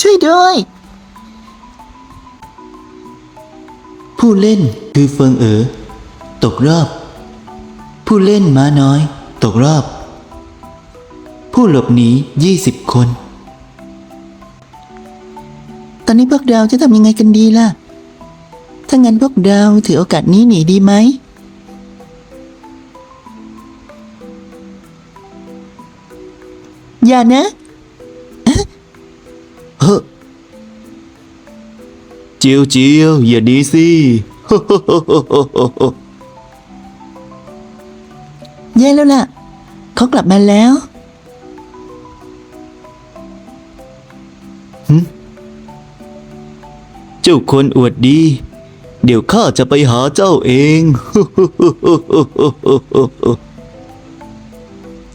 ช่วยด้วย ผู้เล่นคือเฟิงเอ๋อตกรอบ ผู้เล่นม้าน้อย ตกรอบ ผู้หลบหนี20คน ตอนนี้พวกเราจะทำยังไงกันดีล่ะ ถ้างั้นพวกเราถือโอกาสนี้หนีดีไหมอย่านะ เฮ้เจียวเจียวอย่าดีสิแย่แล้วล่ะ เขากลับมาแล้วเจ้าคนอวดดี เดี๋ยวข้าจะไปหาเจ้าเอง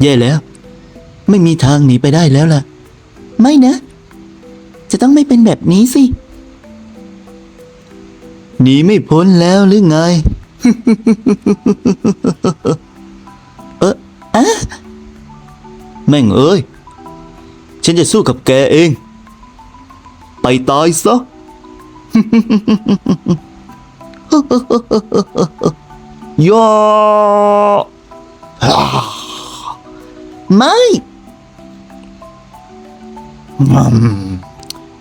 แย่แล้ว ไม่มีทางหนีไปได้แล้วล่ะ ไม่นะ จะต้องไม่เป็นแบบนี้สิ หนีไม่พ้นแล้วหรือไง เอะอะแม่งเอ้ย ฉันจะสู้กับแกเอง ไปตายซะย่อไม่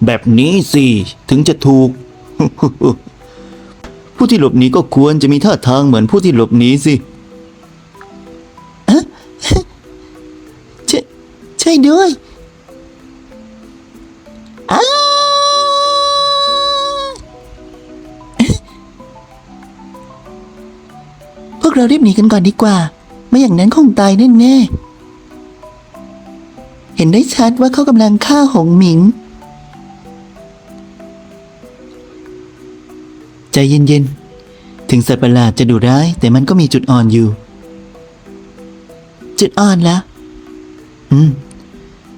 แบบนี้สิถึงจะถูก ผู้ที่หลบหนีก็ควรจะมีท่าทางเหมือนผู้ที่หลบหนีสิช่วยช่ด้วยพวกเรารีบหนีกันก่อนดีกว่า ไม่อย่างนั้นคงตายแน่ๆเห็นได้ชัดว่าเขากำลังฆ่าหงหมิง ใจเย็นๆ ถึงสัตว์ประหลาดจะดุร้าย แต่มันก็มีจุดอ่อนอยู่ จุดอ่อนละอืม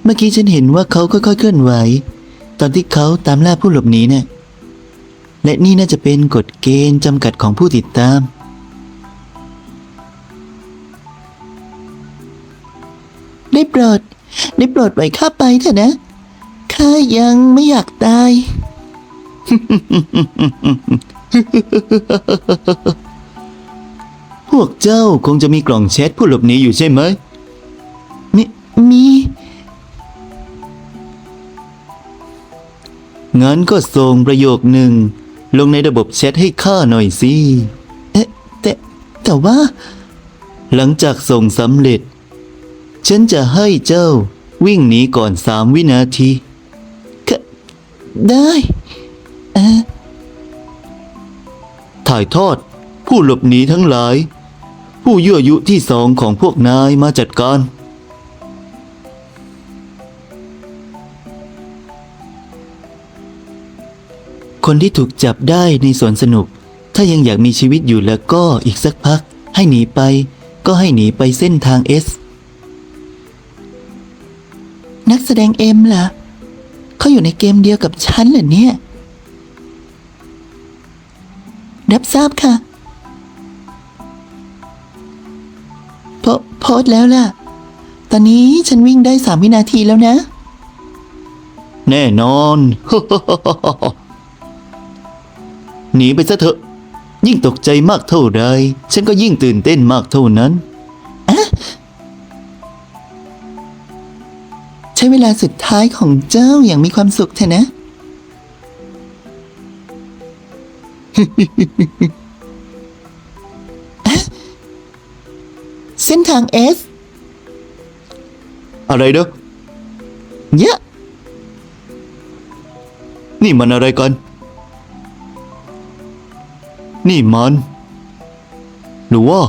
เมื่อกี้ฉันเห็นว่าเขาค่อยๆเคลื่อนไหว ตอนที่เขาตามล่าผู้หลบหนีเนี่ย และนี่น่าจะเป็นกฎเกณฑ์จำกัดของผู้ติดตาม ได้โปรด ได้โปรดปล่อยข้าไปเถอะนะ ข้ายังไม่อยากตาย พวกเจ้าคงจะมีกล่องแชทผู้หลบหนีอยู่ใช่ไหมมีมี งั้นก็ส่งประโยคหนึ่ง ลงในระบบแชทให้ข้าหน่อยสิ เอ๊ะแต่แต่ว่า หลังจากส่งสำเร็จ ฉันจะให้เจ้าวิ่งหนีก่อนสามวินาทีก็ได้เออ ถ่ายทอด ผู้หลบหนีทั้งหลาย ผู้ยั่วยุที่สองของพวกนายมาจัดการ คนที่ถูกจับได้ในสวนสนุก ถ้ายังอยากมีชีวิตอยู่แล้วก็อีกสักพัก ให้หนีไป ก็ให้หนีไปเส้นทางเอสนักแสดงเอ็มล่ะเขาอยู่ในเกมเดียวกับฉันเหรอเนี่ย รับทราบค่ะโพโพสต์แล้วล่ะ ตอนนี้ฉันวิ่งได้สามวินาทีแล้วนะ แน่นอน หนีไปซะเถอะ ยิ่งตกใจมากเท่าใดฉันก็ยิ่งตื่นเต้นมากเท่านั้น ใช้เวลาสุดท้ายของเจ้าอย่างมีความสุขเถอะนะ เส้นทางเอสอะไรเด้อเยอะนี่มันอะไรกัน นี่มัน หรือว่า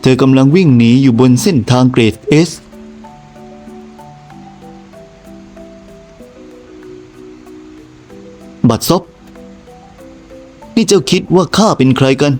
เธอกำลังวิ่งหนีอยู่บนเส้นทางเกรดเอสบัดซบ นี่เจ้าคิดว่าข้าเป็นใครกัน